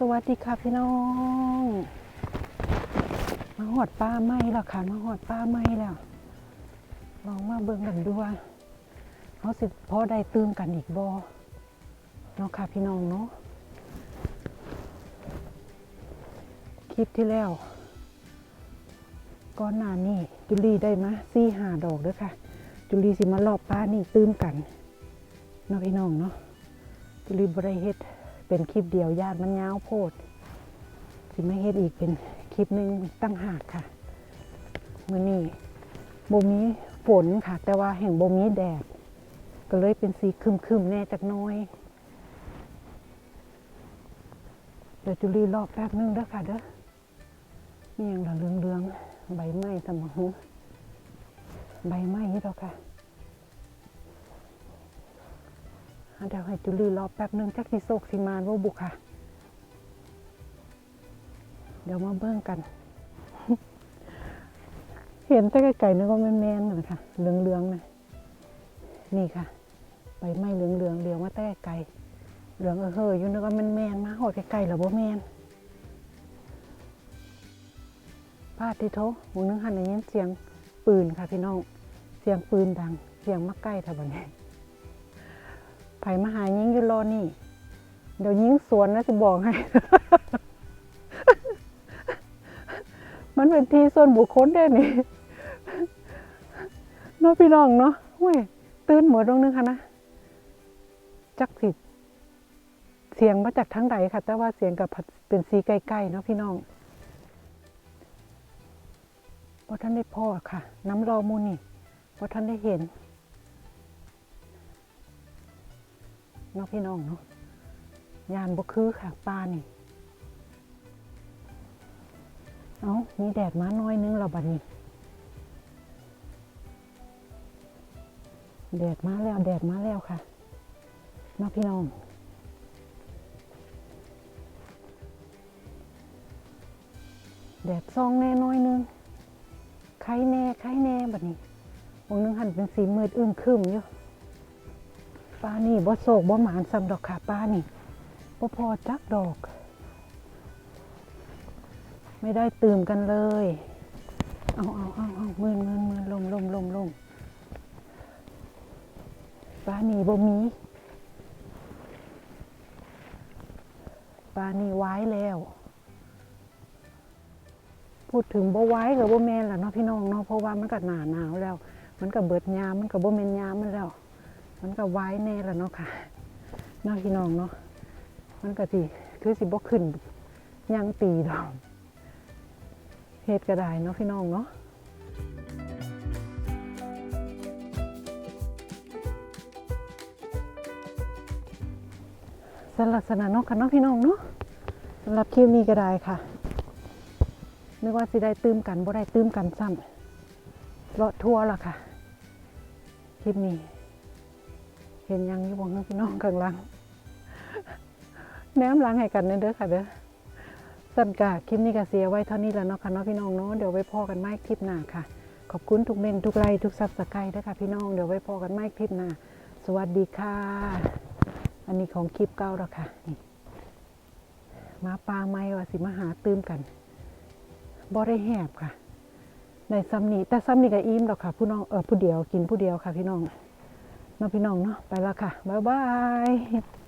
สวัสดีค่ะพี่น้อง มาหอดป้าไหมแล้วค่ะ มาหอดป้าไหมแล้ว ลองมาเบิ่งกันดูว่าเขาสิพอได้ตื่มกันอีกบ่เนาะค่ะพี่น้องเนาะคลิปที่แล้วก่อนหน้านี้จุลีได้มาซี่หาดอกด้วยค่ะ จุลีสิมารอบป้านี่ตื่มกันเนาะพี่น้องเนาะจุลีบริเฮ็ด เป็นคลิปเดียวญาติมันยาวโพด สิไม่เฮ็ดอีกเป็นคลิปหนึ่งตั้งหากค่ะมื่อนี้บ่มีฝนค่ะ แต่ว่าแห่งบ่มีแดด ก็เลยเป็นสีครึมๆแน่จักน้อย เดี๋ยวจุลีรอบแป๊บนึงเด้อค่ะเด้อมีอย่างละเรืองๆใบไม้ทำมาหูใบไม้นี่ดอกค่ะ เดี๋ยวให้จุลีรอแป๊บหนึ่งจักสิโศกสิมานว่าบุกค่ะ เดี๋ยวมาเบิ่งกัน เห็นแต่ไก่ๆนึกว่าแมนๆนะค่ะเหลืองๆนะนี่ค่ะใบไม้เหลืองๆเดียวมาแต่ไก่เหลืองเออเฮยอยู่นึกว่าแมนๆมาหอดไก่ๆหรอบ่แมนพาดที่โทหมูนึงหันในยินเสียงปืนค่ะพี่น้อง เสียงปืนดัง เสียงมาใกล้ทะบันนี้ ไผมาหายิงอยู่รอนี่ เดี๋ยวยิงสวนนะจะบอกให้ มันเป็นที่ส่วนบุคคลได้นี่เนาะพี่น้องเนาะเว้ยตื่นหมดตรงนึงค่ะนะ จักสิเสียงมาจากทั้งใดค่ะ แต่ว่าเสียงกับเป็นสีใกล้ๆเนาะพี่น้องพอท่านได้พ่อค่ะ น้ำรอมูนี่พอท่านได้เห็น เนาะพี่น้องเนาะยานบ่คือค่ะปลานี่ เอามีแดดมาน้อยนึงแล้วบัดนี้ แดดมาแล้วแดดมาแล้วค่ะเนาะพี่น้องแดดซองแน่น้อยนึงไข่แน่ไข่แน่บัดนี้วงนึงหันเป็นสีมืดอึ้มครึมอยู่ ปลานี่บ่โศกบ่หมานซ้ำดอกค่ะปลานี่บ่พอจักดอก ไม่ได้ตื่มกันเลย เอาเอาเอาเอามืนมืนมืนลมลมลมลมปลานี่บ่มีปลานี่ไว้แล้ว พูดถึงบ่ไว้กับบ่แม่นล่ะเนาะพี่น้องเนาะเพราะว่ามันก็หนาหนาวแล้ว มันก็เบิดยามมันก็บ่แม่นยามมันแล้ว มันก็ไว้แน่แล้วเนาะค่ะน้าพี่น้องเนาะมันก็สิคือสิบ่ขึ้นย่างปีดอกเฮ็ดก็ได้เนาะพี่น้องเนาะสลักษณะนาะค่ะเนาะพี่น้องเนาะสำหรับคลิปนี้ก็ได้ค่ะนึกว่าสิได้ตื้มกันบ่ได้ตื้มกันซ้ำเลาะทั่วละค่ะ คลิปนี้ เห็นยังอยู่บ่เนาะพี่น้องข้างหล่างแนมหล้างให้กันเด้อค่ะเด้อสั่นกะคลิปนี้ก็เสียไว้เท่านี้แล้วเนาะค่ะเนาะพี่น้องเนาะเดี๋ยวไว้พอกันใหม่คลิปหน้าค่ะ ขอบคุณทุกเมนทุกไลค์ทุกซับสไครต์ด้วยค่ะพี่น้องเดี๋ยวไว้พอกันใหม่คลิปหน้าสวัสดีค่ะ อันนี้ของคลิปเก่าแล้วค่ะนี่มาปลาไม้ว่าสิมาหาตื้มกันบ่ได้แหบค่ะในซ้ำนี้แต่ซ้ำนี้ก็อิ่มแล้วค่ะผู้น้องเออผู้เดียวกินผู้เดียวค่ะพี่น้อง เนาะพี่น้องเนาะไปละค่ะ บ๊ายบาย